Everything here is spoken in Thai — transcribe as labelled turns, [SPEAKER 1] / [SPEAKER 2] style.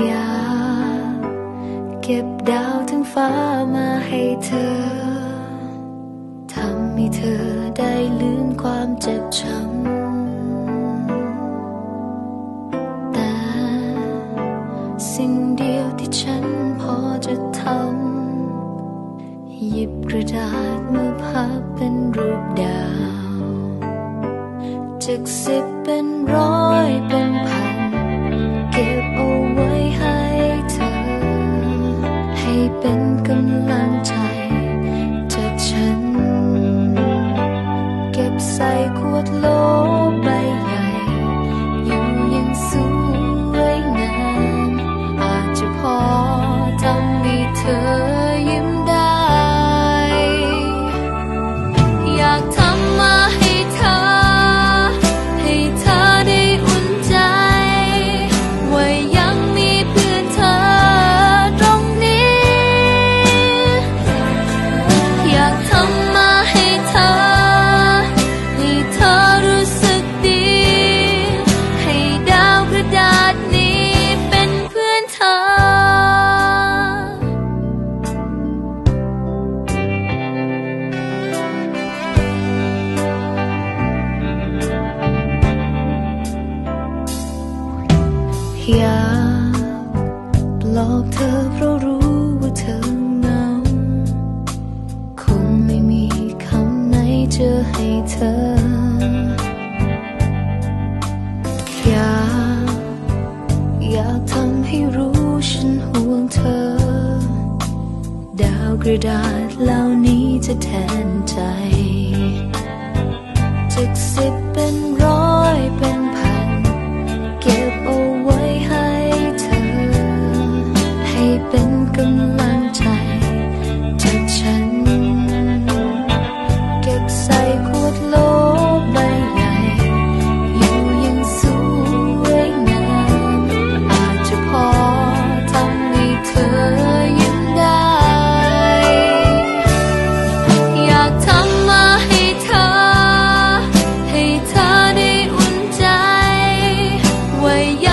[SPEAKER 1] อยากเก็บดาวทั้งฟ้ามาให้เธอ ทำให้เธอได้ลืมความเจ็บช้ำ แต่สิ่งเดียวที่ฉันพอจะทำ หยิบกระดาษมาพับเป็นรูปดาว จากสิบเป็นร้อยเป็นพัน อยากปลอบเธอเพราะรู้ว่าเธอเหงาคงไม่มีคำไหนจะให้เธอ อยากอยากทำให้รู้ฉันห่วงเธอ ดาวกระดาษเหล่านี้จะแทนใจ ella